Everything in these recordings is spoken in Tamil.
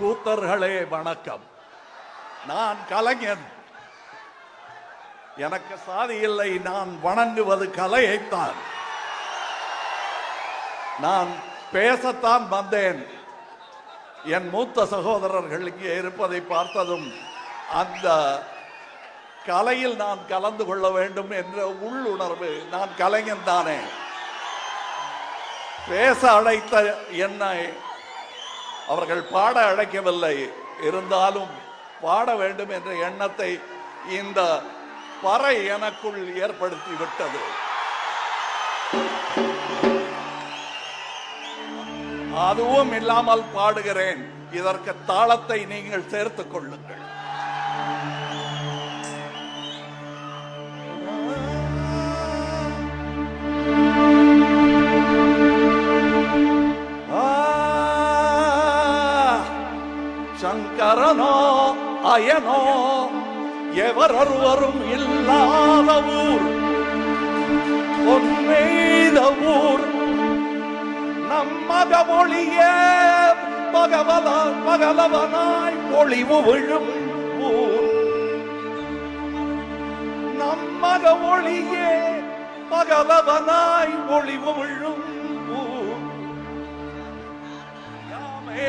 கூத்தர்களே வணக்கம். நான் கலைஞன். எனக்கு சாதி இல்லை நான் வணங்குவது கலையைத்தான். நான் பேசத்தான் வந்தேன். என் மூத்த சகோதரர்கள் இங்கே இருப்பதை பார்த்ததும் அந்த கலையில் நான் கலந்து கொள்ள வேண்டும் என்ற உள்ளுணர்வு நான் கலைஞன் தானே. பேச அழைத்த என்னை அவர்கள் பாட அழைக்கவில்லை. இருந்தாலும் பாட வேண்டும் என்ற எண்ணத்தை இந்த பறை எனக்குள் ஏற்படுத்தி விட்டது அதுவும் இல்லாமல் பாடுகிறேன். இதற்கு தாளத்தை நீங்கள் சேர்த்துக் கொள்ளுங்கள். சங்கரனோ அயனோ எவரொருவரும் இல்லாத ஊர். பொன்மேத ஊர். நம்மக ஒளியே பகவல பகலவனாய் பொழிவு விழும் ஊர். நம்மக மொழியே பகலவனாய் ஒளிவு விழும் ஊர். யாமே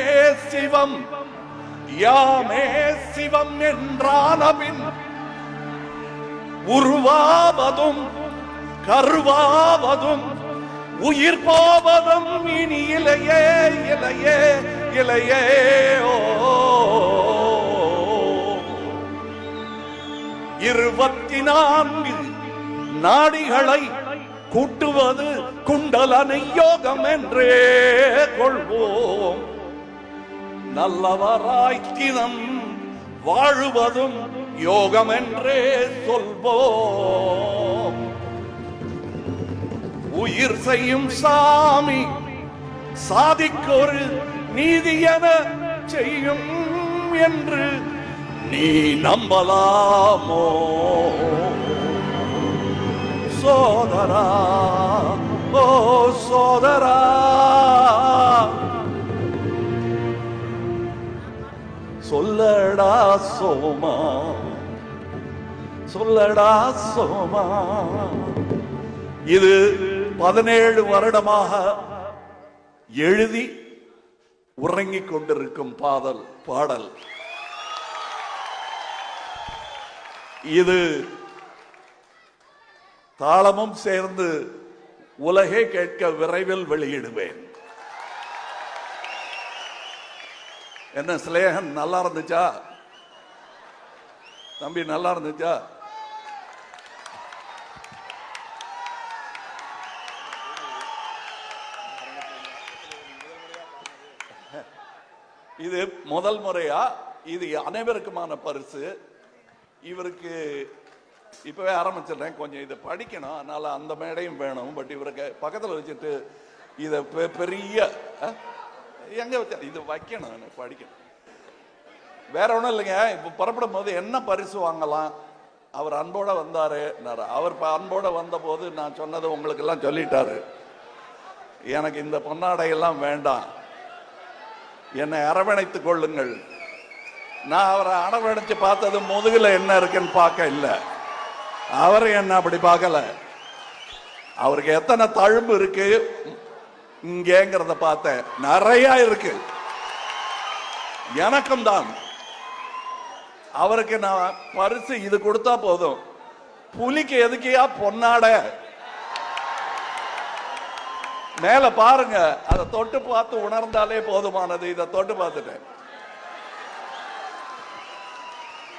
சிவம் யாமே சிவம் என்றானபின் உருவாவதும் கருவாவதும் உயிர் போவதும் இனி இலையே இலையே இலையே ஓ. இருபத்தி நான்கு நாடிகளை கூட்டுவது குண்டலனை யோகம் என்றே கொள்வோம். நல்லவராய் தினம் வாழுவதும் யோகம் என்றே சொல்வோம். உயிர் செய்யும் சாமி சாதிக்கொரு நீதியன செய்யும் என்று நீ நம்பலாமோ? சொல்லடா சோமா சொல்லடா சோமா. இது பதினேழு வருடமாக எழுதி உறங்கிக் கொண்டிருக்கும் பாதல் பாடல். இது தாளமும் சேர்ந்து உலகே கேட்க விரைவில் வெளியிடுவேன். என்ன சிலேகம் நல்லா இருந்துச்சா? தம்பி நல்லா இருந்துச்சா? இது முதல் முறையா? இது அனைவருக்குமான பரிசு. இவருக்கு இப்பவே ஆரம்பிச்சிடுறேன். கொஞ்சம் இதை படிக்கணும். அதனால அந்த மேடையும் வேணும். பட் இவருக்கு பக்கத்தில் வச்சுட்டு இதை பெ- பெரிய எங்கே வச்சார் இது வைக்கணும் எனக்கு படிக்கணும். வேற ஒன்றும் இல்லைங்க. இப்போ புறப்படும் போது என்ன பரிசு வாங்கலாம்? அவர் அன்போட வந்தார். அவர் இப்போ அன்போட வந்தபோது நான் சொன்னது உங்களுக்கெல்லாம் சொல்லிட்டாரு. எனக்கு இந்த பொன்னாடை எல்லாம் வேண்டாம். என்னை அரவணைத்துக் கொள்ளுங்கள். நான் அவரை அரவணைச்சு பார்த்தது முதுகில் என்ன இருக்குன்னு பார்க்க இல்லை. அவர் என்ன அப்படி பார்க்கல. அவருக்கு எத்தனை தழும்பு இருக்கு? இங்கேங்கிறத பார்த்தேன் நிறைய இருக்கு. எனக்கும் தான் அவருக்கு நான் பரிசு இது கொடுத்தா போதும். புலிக்கு எதுக்கியா பொன்னாட? மேல பாருங்க அதை தொட்டு பார்த்து உணர்ந்தாலே போதுமானது. இதை தொட்டு பார்த்துட்டேன்.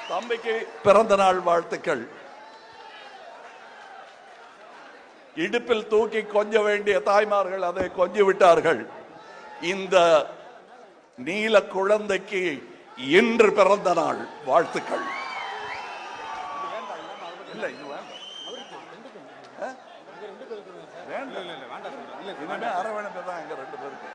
தம்பிக்கு பிறந்த நாள் வாழ்த்துக்கள். இடுப்பில் தூக்கி கொஞ்ச வேண்டிய தாய்மார்கள் அதை கொஞ்சி விட்டார்கள். இந்த நீல குழந்தைக்கு இன்று பிறந்த நாள். வாழ்த்துக்கள். இல்ல இது வேண்டாம். அரவணைப்பு தான் எங்க ரெண்டு பேருக்கு.